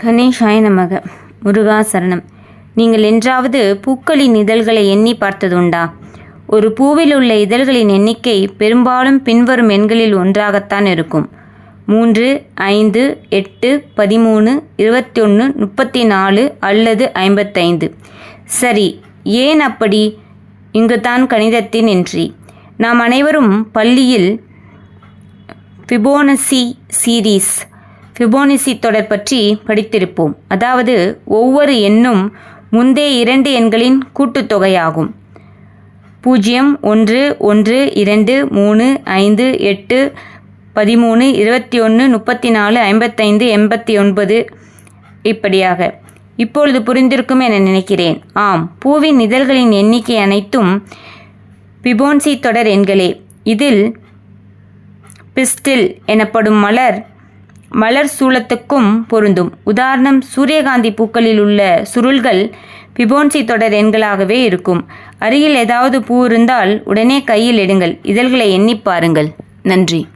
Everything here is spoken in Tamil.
கணேஷாய நமக முருகா சரணம். நீங்கள் என்றாவது பூக்களின் இதழ்களை எண்ணி பார்த்ததுண்டா? ஒரு பூவில் உள்ள இதழ்களின் எண்ணிக்கை பெரும்பாலும் பின்வரும் எண்களில் ஒன்றாகத்தான் இருக்கும். மூன்று ஐந்து எட்டு பதிமூணு இருபத்தி ஒன்று முப்பத்தி நாலு அல்லது ஐம்பத்தைந்து. சரி ஏன் அப்படி? இங்குதான் கணிதத்தின் என்றி நாம் அனைவரும் பள்ளியில் ஃபிபோனசி சீரீஸ் ஃபிபோனிசி தொடர் பற்றி படித்திருப்போம். அதாவது ஒவ்வொரு எண்ணும் முந்தைய இரண்டு எண்களின் கூட்டுத்தொகையாகும். பூஜ்ஜியம் ஒன்று ஒன்று இரண்டு மூணு ஐந்து எட்டு பதிமூணு இருபத்தி ஒன்று முப்பத்தி நாலு ஐம்பத்தைந்து எண்பத்தி ஒன்பது இப்படியாக. இப்பொழுது புரிந்திருக்கும் என நினைக்கிறேன். ஆம் பூவின் இதழ்களின் எண்ணிக்கை அனைத்தும் பிபோன்சி தொடர் எண்களே. இதில் பிஸ்டில் எனப்படும் மலர் மலர் சூலத்துக்கும் பொருந்தும். உதாரணம் சூரியகாந்தி பூக்களில் உள்ள சுருள்கள் பிபோன்சி தொடர் எண்களாகவே இருக்கும். அருகில் ஏதாவது பூ இருந்தால் உடனே கையில் எடுங்கள். இதழ்களை எண்ணிப் பாருங்கள். நன்றி.